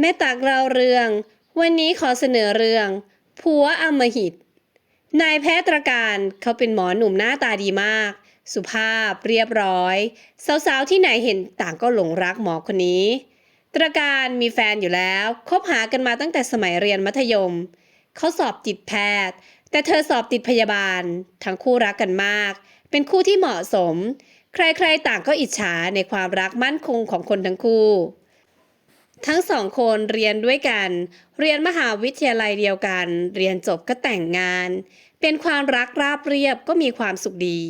แม่ตักเราเรื่อง วันนี้ขอเสนอเรื่อง ผัวอมหิต นายแพทย์ตรการเขาเป็นหมอหนุ่มหน้าตาดีมาก สุภาพเรียบร้อย สาวๆที่ไหนเห็นต่างก็หลงรักหมอคนนี้ ตรการมีแฟนอยู่แล้ว คบหากันมาตั้งแต่สมัยเรียนมัธยม เขาสอบติดแพทย์ แต่เธอสอบติดพยาบาล ทั้งคู่รักกันมาก เป็นคู่ที่เหมาะสม ใครๆต่างก็อิจฉาในความรักมั่นคงของคนทั้งคู่ ทั้งสองคนเรียนด้วยกัน เรียนมหาวิทยาลัยเดียวกัน เรียนจบก็แต่งงาน เป็นความรักราบเรียบก็มีความสุขดี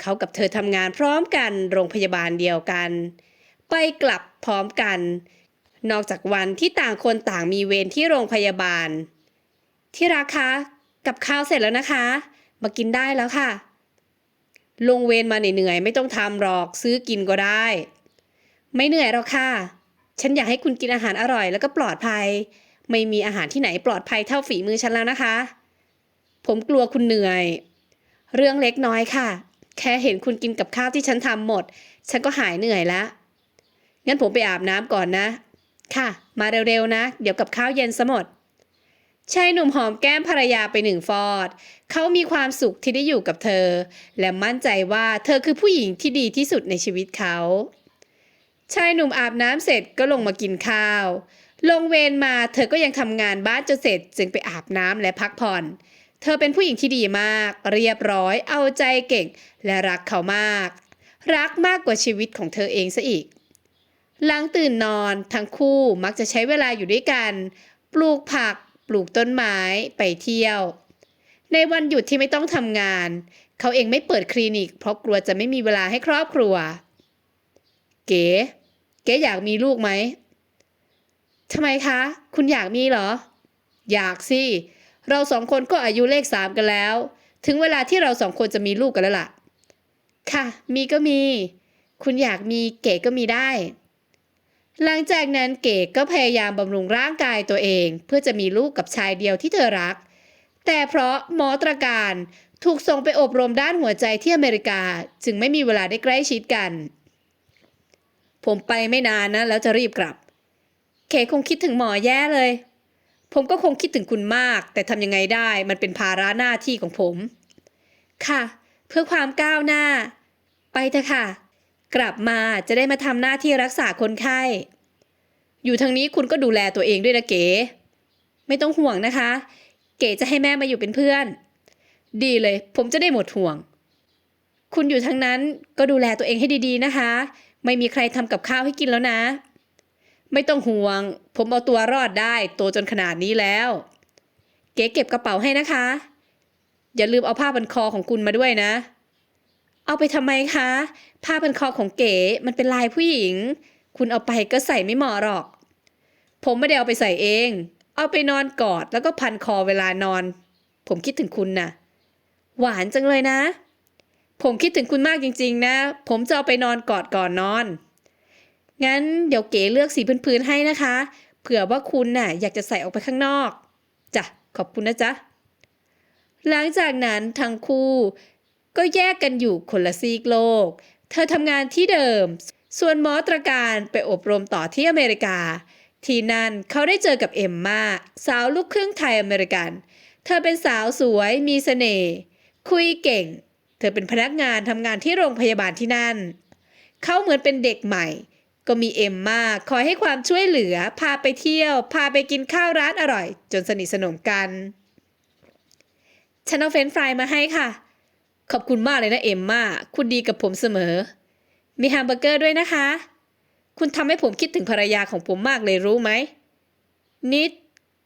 เขากับเธอทำงานพร้อมกัน โรงพยาบาลเดียวกัน ไปกลับพร้อมกัน นอกจากวันที่ต่างคนต่างมีเวรที่โรงพยาบาล ที่รักคะกับข้าวเสร็จแล้วนะคะ มากินได้แล้วค่ะ ลงเวรมาเหนื่อยๆไม่ต้องทำหรอกซื้อกินก็ได้ ไม่เหนื่อยหรอกค่ะ ฉันอยากให้คุณกินอาหารอร่อยแล้วก็ปลอดภัย ไม่มีอาหารที่ไหนปลอดภัยเท่าฝีมือฉันแล้วนะคะ ผมกลัวคุณเหนื่อย เรื่องเล็กน้อยค่ะ แค่เห็นคุณกินกับข้าวที่ฉันทำหมด ฉันก็หายเหนื่อยแล้ว งั้นผมไปอาบน้ำก่อนนะ ค่ะ มาเร็วๆนะ เดี๋ยวกับข้าวเย็นซะหมดชายหนุ่มหอมแก้มภรรยาไปหนึ่งฟอด เขามีความสุขที่ได้อยู่กับเธอ และมั่นใจว่าเธอคือผู้หญิงที่ดีที่สุดในชีวิตเขา ชายหนุ่มอาบน้ำเสร็จก็ลงมากินข้าว ลงเวรมาเธอก็ยังทำงานบ้านจนเสร็จ จึงไปอาบน้ำและพักผ่อน เธอเป็นผู้หญิงที่ดีมาก เรียบร้อย เอาใจเก่ง และรักเขามาก รักมากกว่าชีวิตของเธอเองซะอีก หลังตื่นนอนทั้งคู่มักจะใช้เวลาอยู่ด้วยกัน ปลูกผัก ปลูกต้นไม้ ไปเที่ยว ในวันหยุดที่ไม่ต้องทำงาน เขาเองไม่เปิดคลินิก เพราะกลัวจะไม่มีเวลาให้ครอบครัว เก๋ เก๋อยากมีลูกไหมทำไมคะ คุณอยากมีเหรอ อยากสิ เราสองคนก็อายุเลขสามกันแล้ว ถึงเวลาที่เราสองคนจะมีลูกกันแล้วล่ะ ค่ะ มีก็มี คุณอยากมีเก๋ก็มีได้ หลังจากนั้นเก๋ก็พยายามบำรุงร่างกายตัวเอง เพื่อจะมีลูกกับชายเดียวที่เธอรัก แต่เพราะหมอตรการถูกส่งไปอบรมด้านหัวใจที่อเมริกา จึงไม่มีเวลาได้ใกล้ชิดกัน ผมไปไม่นานนะ แล้วจะรีบกลับเก๋คงคิดถึงหมอแย่เลย ผมก็คงคิดถึงคุณมาก แต่ทำยังไงได้มันเป็นภาระหน้าที่ของผม ค่ะ เพื่อความก้าวหน้า ไปเถอะค่ะ กลับมาจะได้มาทำหน้าที่รักษาคนไข้ อยู่ทางนี้คุณก็ดูแลตัวเองด้วยนะเก๋ ไม่ต้องห่วงนะคะ เก๋จะให้แม่มาอยู่เป็นเพื่อน ดีเลย ผมจะได้หมดห่วง คุณอยู่ทางนั้นก็ดูแลตัวเองให้ดีๆนะคะ ไม่มีใครทำกับข้าวให้กินแล้วนะ ไม่ต้องห่วง ผมเอาตัวรอดได้โตจนขนาดนี้แล้ว เก๋เก็บกระเป๋าให้นะคะ อย่าลืมเอาผ้าพันคอของคุณมาด้วยนะ เอาไปทำไมคะ ผ้าพันคอของเก๋มันเป็นลายผู้หญิง คุณเอาไปก็ใส่ไม่เหมาะหรอก ผมไม่ได้เอาไปใส่เอง เอาไปนอนกอดแล้วก็พันคอเวลานอน ผมคิดถึงคุณนะ่ะ หวานจังเลยนะ ผมคิดถึงคุณมากจริงๆ นะ ผมจะเอาไปนอนกอดก่อนนอน งั้นเดี๋ยวเก๋เลือกสีพื้นๆให้นะคะ เผื่อว่าคุณน่ะอยากจะใส่ออกไปข้างนอกจ้ะขอบคุณนะจ๊ะ หลังจากนั้นทั้งคู่ ก็แยกกันอยู่คนละซีกโลก เธอทำงานที่เดิม ส่วนหมอตรการไปอบรมต่อที่อเมริกา ที่นั่นเขาได้เจอกับเอมมาสาวลูกครึ่งไทยอเมริกัน เธอเป็นสาวสวยมีเสน่ห์คุยเก่ง เธอเป็นพนักงานทำงานที่โรงพยาบาลที่นั่น เขาเหมือนเป็นเด็กใหม่ ก็มีเอ็มมาคอยให้ความช่วยเหลือ พาไปเที่ยว พาไปกินข้าวร้านอร่อย จนสนิทสนมกัน ฉันเอาเฟรนฟรายมาให้ค่ะ ขอบคุณมากเลยนะเอ็มมาคุณดีกับผมเสมอ มีแฮมเบอร์เกอร์ด้วยนะคะ คุณทำให้ผมคิดถึงภรรยาของผมมากเลยรู้ไหม นิด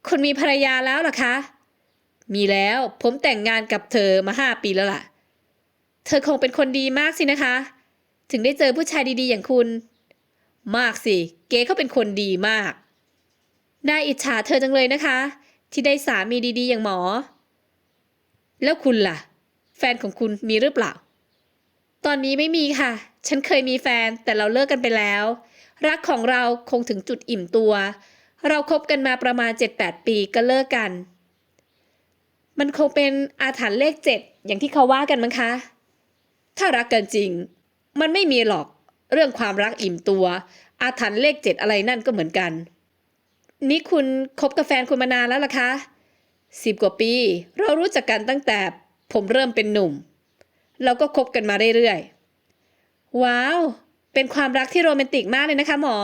คุณมีภรรยาแล้วหรอคะ มีแล้ว ผมแต่งงานกับเธอมาห้าปีแล้วล่ะ เธอคงเป็นคนดีมากสินะคะ ถึงได้เจอผู้ชายดีๆ อย่างคุณ มากสิ เก๋เขาเป็นคนดีมากน่าอิจฉาเธอจังเลยนะคะ ที่ได้สามีดีๆ อย่างหมอ แล้วคุณล่ะ แฟนของคุณมีหรือเปล่า ตอนนี้ไม่มีค่ะ ฉันเคยมีแฟนแต่เราเลิกกันไปแล้ว รักของเราคงถึงจุดอิ่มตัว เราคบกันมาประมาณ 7-8 ปีก็เลิกกัน มันคงเป็นอาถรรพ์เลขเจ็ดอย่างที่เขาว่ากันมั้งคะ ถ้ารักกันจริง มันไม่มีหรอกเรื่องความรักอิ่มตัว อาถรรพ์เลขเจ็ดอะไรนั่นก็เหมือนกัน นี่คุณคบกับแฟนคุณมานานแล้วล่ะคะสิบกว่าปี เรารู้จักกันตั้งแต่ผมเริ่มเป็นหนุ่ม เราก็คบกันมาเรื่อยๆ ว้าว เป็นความรักที่โรแมนติกมากเลยนะคะหมอ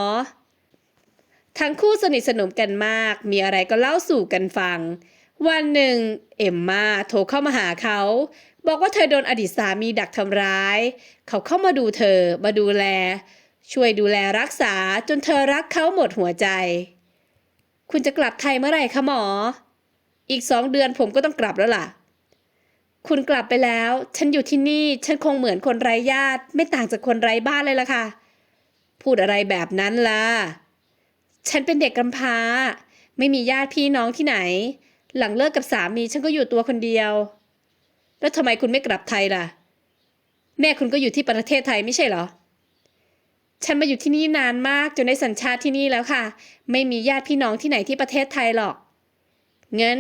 ทั้งคู่สนิทสนมกันมาก มีอะไรก็เล่าสู่กันฟัง วันหนึ่ง เอ็มมาโทรเข้ามาหาเขา บอกว่าเธอโดนอดีตสามีดักทำร้าย เขาเข้ามาดูเธอมาดูแล ช่วยดูแลรักษาจนเธอรักเขาหมดหัวใจ คุณจะกลับไทยเมื่อไหร่คะหมอ อีกสองเดือนผมก็ต้องกลับแล้วล่ะ คุณกลับไปแล้ว ฉันอยู่ที่นี่ฉันคงเหมือนคนไร้ญาติ ไม่ต่างจากคนไร้บ้านเลยล่ะค่ะ พูดอะไรแบบนั้นล่ะ ฉันเป็นเด็กกำพร้า ไม่มีญาติพี่น้องที่ไหน หลังเลิกกับสามีฉันก็อยู่ตัวคนเดียว แล้วทำไมคุณไม่กลับไทยล่ะ แม่คุณก็อยู่ที่ประเทศไทยไม่ใช่เหรอ ฉันมาอยู่ที่นี่นานมากจนได้สัญชาติที่นี่แล้วค่ะ ไม่มีญาติพี่น้องที่ไหนที่ประเทศไทยหรอก งั้น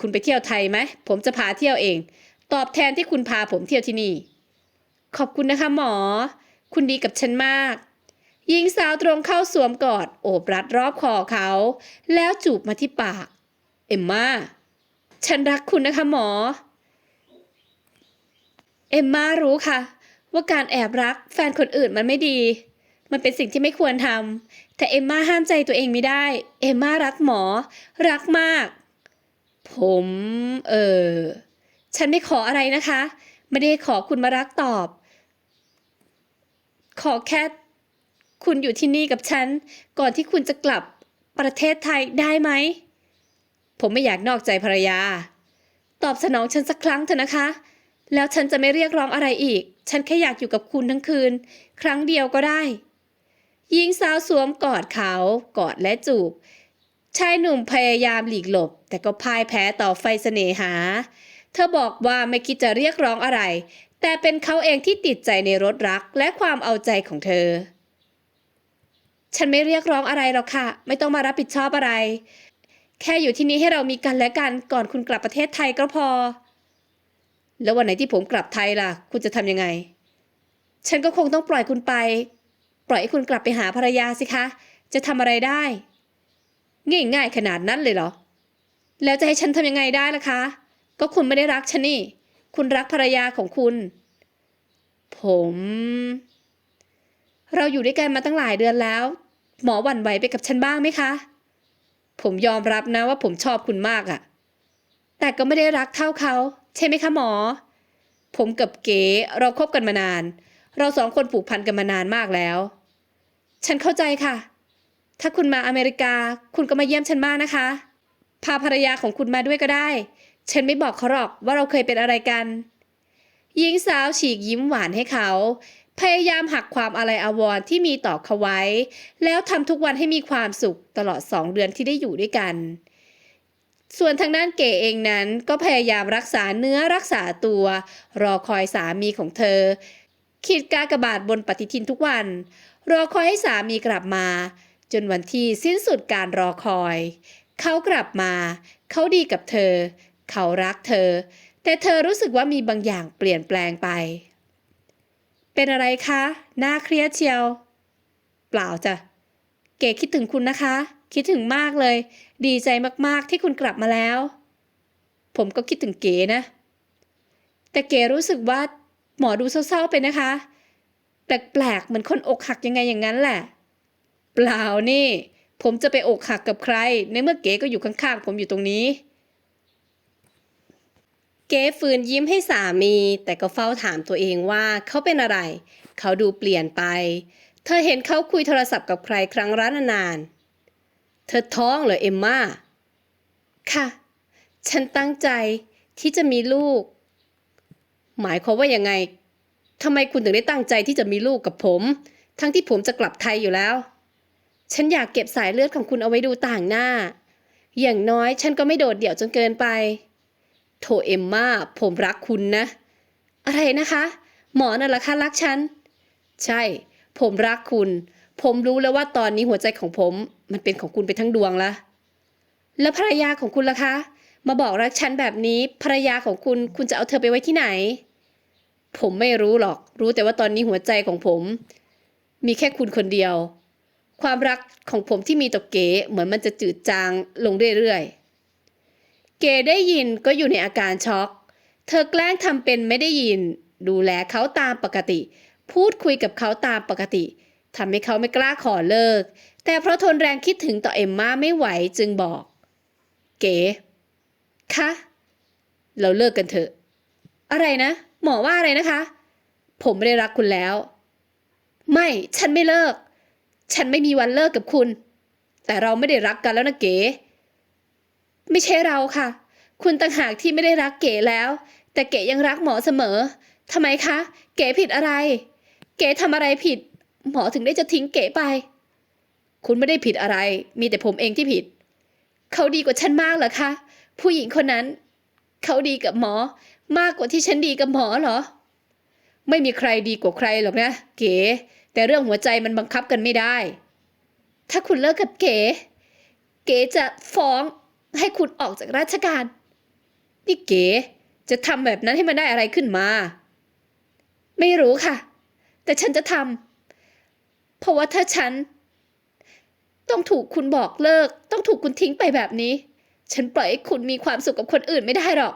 คุณไปเที่ยวไทยไหม ผมจะพาเที่ยวเอง ตอบแทนที่คุณพาผมเที่ยวที่นี่ ขอบคุณนะคะหมอ คุณดีกับฉันมากหญิงสาวตรงเข้าสวมกอด โอบรัดรอบคอเขา แล้วจูบมาที่ปาก เอ็มมาฉันรักคุณนะคะหมอ เอ็มมารู้ค่ะ ว่าการแอบรักแฟนคนอื่นมันไม่ดี มันเป็นสิ่งที่ไม่ควรทำแต่เอ็มมาห้ามใจตัวเองไม่ได้ เอ็มมารักหมอ รักมาก ผมเออฉันไม่ขออะไรนะคะ ไม่ได้ขอคุณมารักตอบ ขอแค่คุณอยู่ที่นี่กับฉัน ก่อนที่คุณจะกลับประเทศไทยได้ไหม ผมไม่อยากนอกใจภรรยา ตอบสนองฉันสักครั้งเถอะนะคะ แล้วฉันจะไม่เรียกร้องอะไรอีก ฉันแค่อยากอยู่กับคุณทั้งคืน ครั้งเดียวก็ได้ หญิงสาวสวมกอดเขา กอดและจูบ ชายหนุ่มพยายามหลีกหลบ แต่ก็พ่ายแพ้ต่อไฟเสน่หา เธอบอกว่าไม่คิดจะเรียกร้องอะไร แต่เป็นเขาเองที่ติดใจในรถรักและความเอาใจของเธอ ฉันไม่เรียกร้องอะไรหรอกค่ะ ไม่ต้องมารับผิดชอบอะไร แค่อยู่ที่นี่ให้เรามีกันและกันก่อนคุณกลับประเทศไทยก็พอ แล้ววันไหนที่ผมกลับไทยล่ะ คุณจะทำยังไง ฉันก็คงต้องปล่อยคุณไป ปล่อยให้คุณกลับไปหาภรรยาสิคะ จะทำอะไรได้ ง่ายๆขนาดนั้นเลยเหรอ แล้วจะให้ฉันทำยังไงได้ล่ะคะ ก็คุณไม่ได้รักฉันนี่ คุณรักภรรยาของคุณ ผม เราอยู่ด้วยกันมาตั้งหลายเดือนแล้ว หมอหวั่นไหวไปกับฉันบ้างไหมคะ ผมยอมรับนะว่าผมชอบคุณมากอะแต่ก็ไม่ได้รักเท่าเขา ใช่ไหมคะหมอ ผมกับเก๋เราคบกันมานาน เราสองคนผูกพันกันมานานมากแล้ว ฉันเข้าใจค่ะ ถ้าคุณมาอเมริกา คุณก็มาเยี่ยมฉันมากนะคะ พาภรรยาของคุณมาด้วยก็ได้ ฉันไม่บอกเขาหรอกว่าเราเคยเป็นอะไรกัน หญิงสาวฉีกยิ้มหวานให้เขา พยายามหักความอะไรอาวรณ์ที่มีต่อเขาไว้ แล้วทำทุกวันให้มีความสุขตลอดสองเดือนที่ได้อยู่ด้วยกัน ส่วนทางด้านเก๋เองนั้นก็พยายามรักษาเนื้อรักษาตัว รอคอยสามีของเธอ ขีดกากบาทบนปฏิทินทุกวัน รอคอยให้สามีกลับมา จนวันที่สิ้นสุดการรอคอย เขากลับมา เขาดีกับเธอ เขารักเธอ แต่เธอรู้สึกว่ามีบางอย่างเปลี่ยนแปลงไป เป็นอะไรคะ น่าเครียดเชียว เปล่าจ้ะ เก๋คิดถึงคุณนะคะ คิดถึงมากเลย ดีใจมากๆที่คุณกลับมาแล้ว ผมก็คิดถึงเก๋นะ แต่เก๋รู้สึกว่าหมอดูเศร้าๆไปนะคะ แปลกๆเหมือนคนอกหักยังไงอย่างนั้นแหละ เปล่านี่ ผมจะไปอกหักกับใคร ในเมื่อเก๋ก็อยู่ข้างๆผมอยู่ตรงนี้ เก๋ฝืนยิ้มให้สามี แต่ก็เฝ้าถามตัวเองว่าเขาเป็นอะไร เขาดูเปลี่ยนไป เธอเห็นเขาคุยโทรศัพท์กับใครครั้งละนนาน เธอท้องเหรอเอมมาค่ะ ฉันตั้งใจที่จะมีลูก หมายความว่ายังไงทำไมคุณถึงได้ตั้งใจที่จะมีลูกกับผม ทั้งที่ผมจะกลับไทยอยู่แล้ว ฉันอยากเก็บสายเลือดของคุณเอาไว้ดูต่างหน้า อย่างน้อยฉันก็ไม่โดดเดี่ยวจนเกินไป โถเอมมาผมรักคุณนะ อะไรนะคะ หมอนั่นละคะรักฉัน ใช่ ผมรักคุณ ผมรู้แล้วว่าตอนนี้หัวใจของผมมันเป็นของคุณไปทั้งดวงละ แล้วภรรยาของคุณล่ะคะ มาบอกรักฉันแบบนี้ภรรยาของคุณคุณจะเอาเธอไปไว้ที่ไหน ผมไม่รู้หรอก รู้แต่ว่าตอนนี้หัวใจของผม มีแค่คุณคนเดียว ความรักของผมที่มีต่อเก๋เหมือนมันจะจืดจางลงเรื่อยๆ เก๋ได้ยินก็อยู่ในอาการช็อก เธอแกล้งทำเป็นไม่ได้ยิน ดูแลเขาตามปกติ พูดคุยกับเขาตามปกติทำให้เขาไม่กล้าขอเลิก แต่เพราะทนแรงคิดถึงต่อเอมม่าไม่ไหวจึงบอก เก๋คะเราเลิกกันเถอะ อะไรนะ หมอว่าอะไรนะคะ ผมไม่ได้รักคุณแล้ว ไม่ฉันไม่เลิก ฉันไม่มีวันเลิกกับคุณ แต่เราไม่ได้รักกันแล้วนะเก๋ไม่ใช่เราค่ะ คุณต่างหากที่ไม่ได้รักเก๋แล้ว แต่เก๋ยังรักหมอเสมอทำไมคะ เก๋ผิดอะไร เก๋ทำอะไรผิด หมอถึงได้จะทิ้งเก๋ไป คุณไม่ได้ผิดอะไร มีแต่ผมเองที่ผิด เขาดีกว่าฉันมากเหรอคะ ผู้หญิงคนนั้น เขาดีกับหมอ มากกว่าที่ฉันดีกับหมอเหรอ ไม่มีใครดีกว่าใครหรอกนะ เก๋ แต่เรื่องหัวใจมันบังคับกันไม่ได้ ถ้าคุณเลิกกับเก๋ เก๋จะฟ้องให้คุณออกจากราชการ นี่เก๋ จะทำแบบนั้นให้มันได้อะไรขึ้นมา ไม่รู้ค่ะ แต่ฉันจะทำเพราะว่าถ้าฉัน ต้องถูกคุณบอกเลิก ต้องถูกคุณทิ้งไปแบบนี้ ฉันปล่อยให้คุณมีความสุขกับคนอื่นไม่ได้หรอก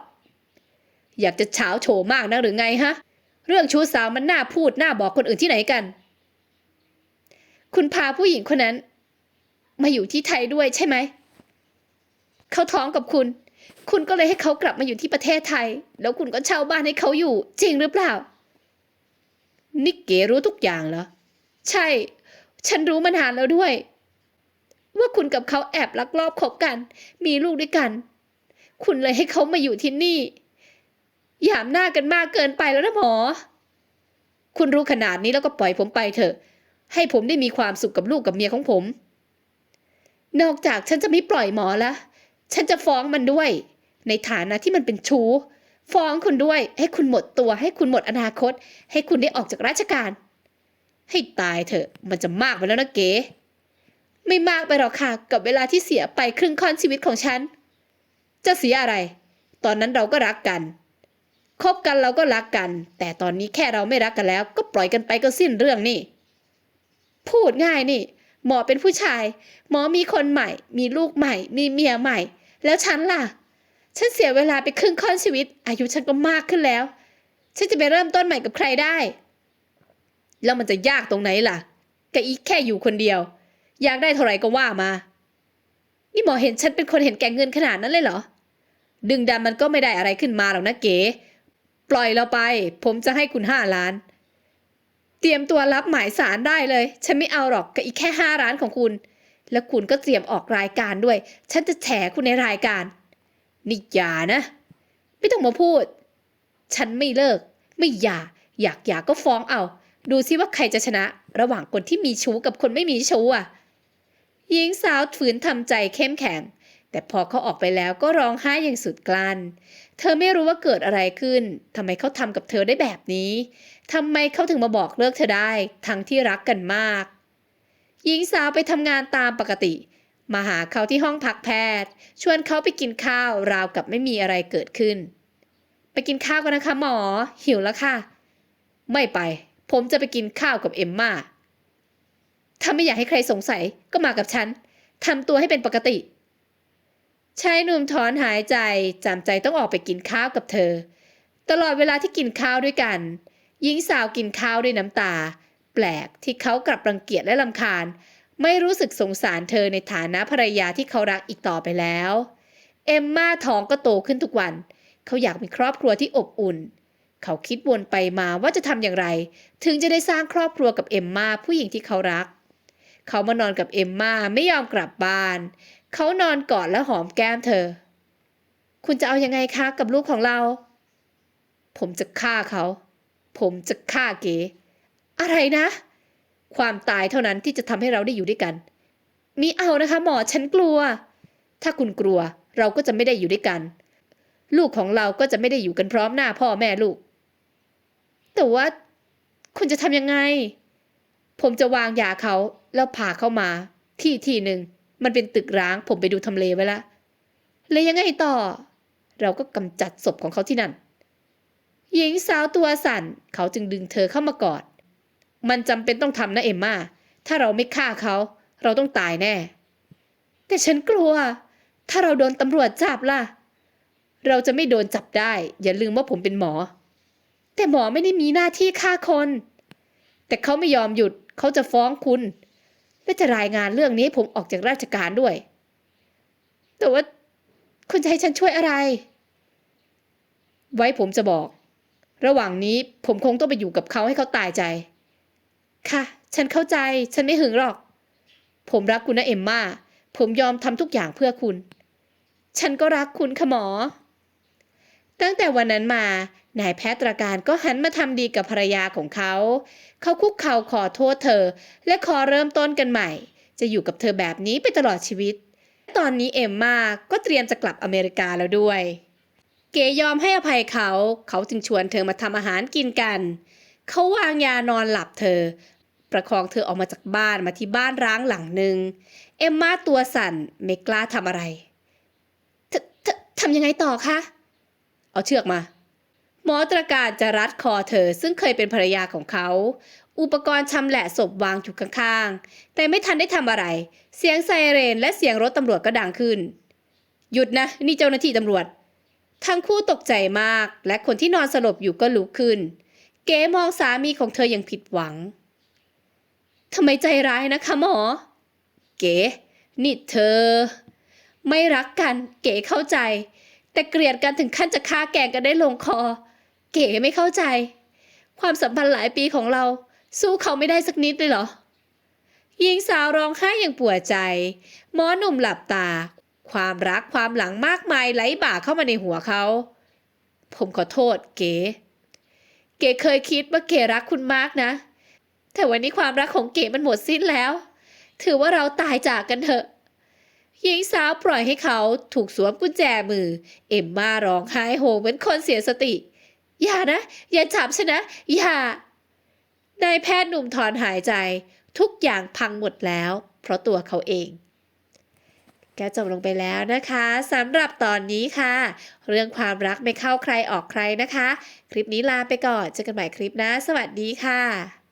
อยากจะเช้าโฉมากนะหรือไงฮะ เรื่องชู้สาวมันน่าพูดน่าบอกคนอื่นที่ไหนกัน คุณพาผู้หญิงคนนั้น มาอยู่ที่ไทยด้วยใช่ไหม เขาท้องกับคุณ คุณก็เลยให้เขากลับมาอยู่ที่ประเทศไทย แล้วคุณก็เช่าบ้านให้เขาอยู่ จริงหรือเปล่า นิกเก๋รู้ทุกอย่างเหรอ ใช่ ฉันรู้มานานแล้วด้วย ว่าคุณกับเขาแอบลักลอบคบกัน มีลูกด้วยกัน คุณเลยให้เขามาอยู่ที่นี่ หยามหน้ากันมากเกินไปแล้วนะหมอ คุณรู้ขนาดนี้แล้วก็ปล่อยผมไปเถอะ ให้ผมได้มีความสุขกับลูกกับเมียของผม นอกจากฉันจะไม่ปล่อยหมอละ ฉันจะฟ้องมันด้วย ในฐานะที่มันเป็นชู้ ฟ้องคุณด้วย ให้คุณหมดตัว ให้คุณหมดอนาคต ให้คุณได้ออกจากราชการ ให้ตายเถอะ มันจะมากไปแล้วนะเก๋ ไม่มากไปหรอกค่ะ กับเวลาที่เสียไปครึ่งค่อนชีวิตของฉัน จะเสียอะไร ตอนนั้นเราก็รักกัน คบกันเราก็รักกัน แต่ตอนนี้แค่เราไม่รักกันแล้ว ก็ปล่อยกันไปก็สิ้นเรื่องนี่ พูดง่ายนี่ หมอเป็นผู้ชาย หมอมีคนใหม่ มีลูกใหม่ มีเมียใหม่ แล้วฉันล่ะ ฉันเสียเวลาไปครึ่งค่อนชีวิต อายุฉันก็มากขึ้นแล้ว ฉันจะไปเริ่มต้นใหม่กับใครได้ แล้วมันจะยากตรงไหนล่ะกะอีกแค่อยู่คนเดียว อยากได้เท่าไหร่ก็ว่ามา นี่หมอเห็นฉันเป็นคนเห็นแก่เงินขนาดนั้นเลยเหรอ ดึงดันมันก็ไม่ได้อะไรขึ้นมาหรอกนะเก๋ ปล่อยเราไป ผมจะให้คุณห้าล้าน เตรียมตัวรับหมายสารได้เลย ฉันไม่เอาหรอกกับอีกแค่ห้าล้านของคุณ แล้วคุณก็เตรียมออกรายการด้วย ฉันจะแฉคุณในรายการ นี่อย่านะ ไม่ต้องมาพูด ฉันไม่เลิก ไม่หย่า อยากหย่าก็ฟ้องเอา ดูซิว่าใครจะชนะ ระหว่างคนที่มีชู้กับคนไม่มีชู้อะหญิงสาวฝืนทำใจเข้มแข็ง แต่พอเขาออกไปแล้วก็ร้องไห้อย่างสุดกลั้น เธอไม่รู้ว่าเกิดอะไรขึ้นทำไมเขาทำกับเธอได้แบบนี้ทำไมเขาถึงมาบอกเลิกเธอได้ ทั้งที่รักกันมาก หญิงสาวไปทำงานตามปกติ มาหาเขาที่ห้องพักแพทย์ ชวนเขาไปกินข้าวราวกับไม่มีอะไรเกิดขึ้น ไปกินข้าวกันนะคะหมอ หิวแล้วค่ะ ไม่ไป ผมจะไปกินข้าวกับเอมมาถ้าไม่อยากให้ใครสงสัยก็มากับฉันทำตัวให้เป็นปกติชายหนุ่มถอนหายใจจำใจต้องออกไปกินข้าวกับเธอ ตลอดเวลาที่กินข้าวด้วยกัน หญิงสาวกินข้าวด้วยน้ำตา แปลกที่เขากลับรังเกียจและลำคาญ ไม่รู้สึกสงสารเธอในฐานะภรรยาที่เขารักอีกต่อไปแล้ว เอมม่าท้องก็โตขึ้นทุกวัน เขาอยากมีครอบครัวที่อบอุ่น เขาคิดวนไปมาว่าจะทำอย่างไร ถึงจะได้สร้างครอบครัวกับเอมม่าผู้หญิงที่เขารัก เขามานอนกับเอมม่าไม่ยอมกลับบ้าน เขานอนกอดและหอมแก้มเธอ คุณจะเอายังไงคะกับลูกของเรา ผมจะฆ่าเขา ผมจะฆ่าเก๋ อะไรนะ ความตายเท่านั้นที่จะทำให้เราได้อยู่ด้วยกัน มีเอานะคะหมอฉันกลัว ถ้าคุณกลัวเราก็จะไม่ได้อยู่ด้วยกัน ลูกของเราก็จะไม่ได้อยู่กันพร้อมหน้าพ่อแม่ลูก แต่ว่าคุณจะทำยังไง ผมจะวางยาเขาแล้วพาเข้ามา ที่ที่หนึ่งมันเป็นตึกร้างผมไปดูทำเลไว้ละแล้วยังไงต่อ เราก็กำจัดศพของเขาที่นั่น หญิงสาวตัวสั่นเขาจึงดึงเธอเข้ามากอด มันจำเป็นต้องทำนะเอมมาถ้าเราไม่ฆ่าเขา เราต้องตายแน่ แต่ฉันกลัว ถ้าเราโดนตำรวจจับล่ะ เราจะไม่โดนจับได้ อย่าลืมว่าผมเป็นหมอ แต่หมอไม่ได้มีหน้าที่ฆ่าคน แต่เขาไม่ยอมหยุด เขาจะฟ้องคุณ และจะรายงานเรื่องนี้ผมออกจากราชการด้วย แต่ว่าคุณจะให้ฉันช่วยอะไร ไว้ผมจะบอก ระหว่างนี้ผมคงต้องไปอยู่กับเขาให้เขาตายใจ ค่ะ ฉันเข้าใจ ฉันไม่หึงหรอก ผมรักคุณนะเอมมาผมยอมทำทุกอย่างเพื่อคุณ ฉันก็รักคุณค่ะหมอ ตั้งแต่วันนั้นมา นายแพทย์ตรการก็หันมาทำดีกับภรรยาของเขา เขาคุกเข่าขอโทษเธอ และขอเริ่มต้นกันใหม่ จะอยู่กับเธอแบบนี้ไปตลอดชีวิต ตอนนี้เอมมาก็เตรียมจะกลับอเมริกาแล้วด้วย เก๋ยอมให้อภัยเขา เขาจึงชวนเธอมาทำอาหารกินกัน เขาวางยานอนหลับเธอ ประคองเธอออกมาจากบ้านมาที่บ้านร้างหลังหนึ่งเอมมาตัวสั่นไม่กล้าทำอะไรทททำยังไงต่อคะ เอาเชือกมา หมอตรการจะรัดคอเธอซึ่งเคยเป็นภรรยาของเขา อุปกรณ์ชำแหละศพวางอยู่ข้างๆ แต่ไม่ทันได้ทำอะไร เสียงไซเรนและเสียงรถตำรวจก็ดังขึ้น หยุดนะ นี่เจ้าหน้าที่ตำรวจ ทั้งคู่ตกใจมาก และคนที่นอนสลบอยู่ก็ลุกขึ้น เก๋มองสามีของเธออย่างผิดหวัง ทำไมใจร้ายนะคะหมอ เก๋นี่เธอ ไม่รักกัน เก๋เข้าใจ แต่เกลียดกันถึงขั้นจะฆ่าแกงกันได้ลงคอ เก๋ไม่เข้าใจ ความสัมพันธ์หลายปีของเรา สู้เขาไม่ได้สักนิดเลยเหรอหญิงสาวร้องไห้อย่างปวดใจ หมอหนุ่มหลับตา ความรักความหลังมากมายไหลบ่าเข้ามาในหัวเขา ผมขอโทษเก๋ เก๋เคยคิดว่าเก๋รักคุณมากนะ แต่วันนี้ความรักของเก๋มันหมดสิ้นแล้ว ถือว่าเราตายจากกันเถอะหญิงสาวปล่อยให้เขาถูกสวมกุญแจมือ เอ็มมาร้องไห้โฮเหมือนคนเสียสติ อย่านะ อย่าจับฉันนะ อย่านายแพทย์หนุ่มถอนหายใจ ทุกอย่างพังหมดแล้ว เพราะตัวเขาเองก็จบลงไปแล้วนะคะสำหรับตอนนี้ค่ะ เรื่องความรักไม่เข้าใครออกใครนะคะ คลิปนี้ลาไปก่อนเจอกันใหม่คลิปนะ สวัสดีค่ะ